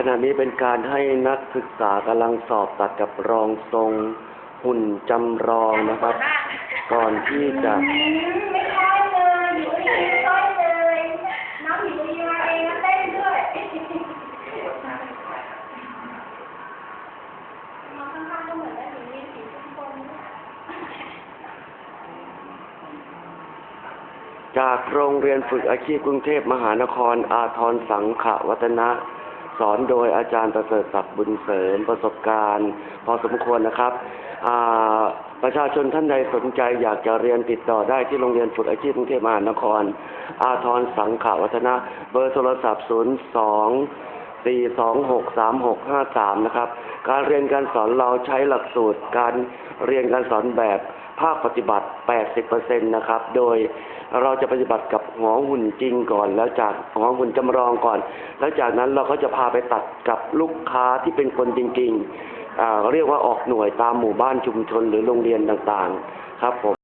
ขณะนี้เป็นการให้นักศึกษากำลังสอบตัดกับรองทรงหุ่นจำลองนะครับ ก่อนที่จะจากโรงเรียนฝึกอาชีพกรุงเทพมหานครอาทรสังขวัฒนะ สอนโดยอาจารย์ประเสริฐศักดิ์บุญเสริมประสบการณ์ พอสมควรนะครับประชาชนท่านใดสนใจอยากจะเรียนติดต่อได้ที่โรงเรียนฝึกอาชีพกรุงเทพมหานคร อาทรสังขวัฒนะ เบอร์โทรศัพท์ 02 4263653 นะครับ การเรียนการสอนเราใช้หลักสูตรการเรียนการสอนแบบภาคปฏิบัติ 80%นะครับ โดย เราจะปฏิบัติกับหอหุ่นจริงก่อน แล้วจากหอหุ่นจำลองก่อน แล้วจากนั้นเราก็จะพาไปตัดกับลูกค้าที่เป็นคนจริงๆเรียกว่าออกหน่วยตามหมู่บ้านชุมชนหรือโรงเรียนต่างๆ ครับผม